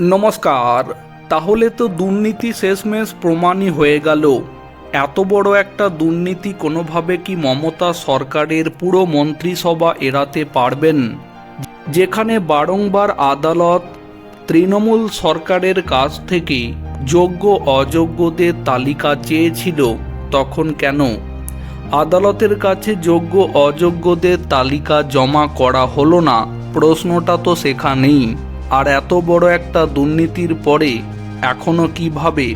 নমস্কার, তাহলে তো দুর্নীতি শেষমেশ প্রমাণই হয়ে গেল। এত বড় একটা দুর্নীতি কোনোভাবে কি মমতা সরকারের পুরো মন্ত্রিসভা এড়াতে পারবেন? যেখানে বারংবার আদালত তৃণমূল সরকারের কাছ থেকে যোগ্য অযোগ্যদের তালিকা চেয়েছিল, তখন কেন? আদালতের কাছে যোগ্য অযোগ্যদের তালিকা জমা করা হলো না, প্রশ্নটা তো সেখানেই। আর এত বড় একটা দুর্নীতির পরে এখনও কীভাবে?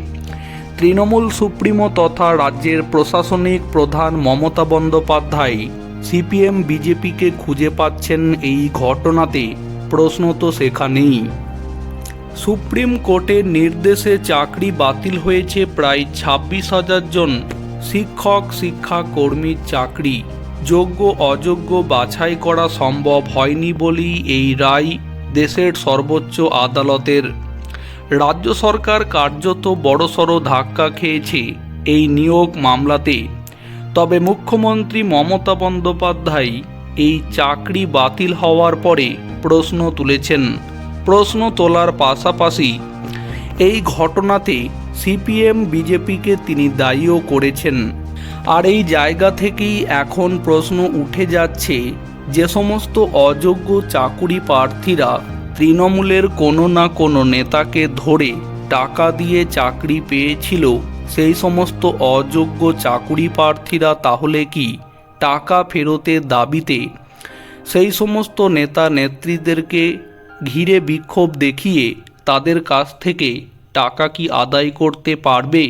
তৃণমূল সুপ্রিমো তথা রাজ্যের প্রশাসনিক প্রধান মমতা বন্দ্যোপাধ্যায় সিপিএম বিজেপিকে খুঁজে পাচ্ছেন এই ঘটনাতে, প্রশ্ন তো সেখানেই। সুপ্রিম কোর্টের নির্দেশে চাকরি বাতিল হয়েছে প্রায় ছাব্বিশ হাজার জন শিক্ষক, শিক্ষা কর্মীর চাকরি। যোগ্য অযোগ্য বাছাই করা সম্ভব হয়নি বলেই এই রায় দেশের সর্বোচ্চ আদালতের। রাজ্য সরকার কার্যত বড়সড় ধাক্কা খেয়েছে এই নিয়োগ মামলাতে। তবে মুখ্যমন্ত্রী মমতা বন্দ্যোপাধ্যায় এই চাকরি বাতিল হওয়ার পরে প্রশ্ন তুলেছেন। প্রশ্ন তোলার পাশাপাশি এই ঘটনাতে সিপিএম, বিজেপিকে তিনি দায়ীও করেছেন। আর এই জায়গা থেকেই এখন প্রশ্ন উঠে যাচ্ছে যে সমস্ত অযোগ্য চাকুরি প্রার্থীরা তৃণমূলের কোনো না কোনো নেতাকে ধরে টাকা দিয়ে চাকরি পেয়েছিল, সেই সমস্ত অযোগ্য চাকুরি প্রার্থীরা তাহলে কি টাকা ফেরতের দাবিতে সেই সমস্ত নেতা নেত্রীদেরকে ঘিরে বিক্ষোভ দেখিয়ে তাদের কাছ থেকে টাকা কি আদায় করতে পারবে?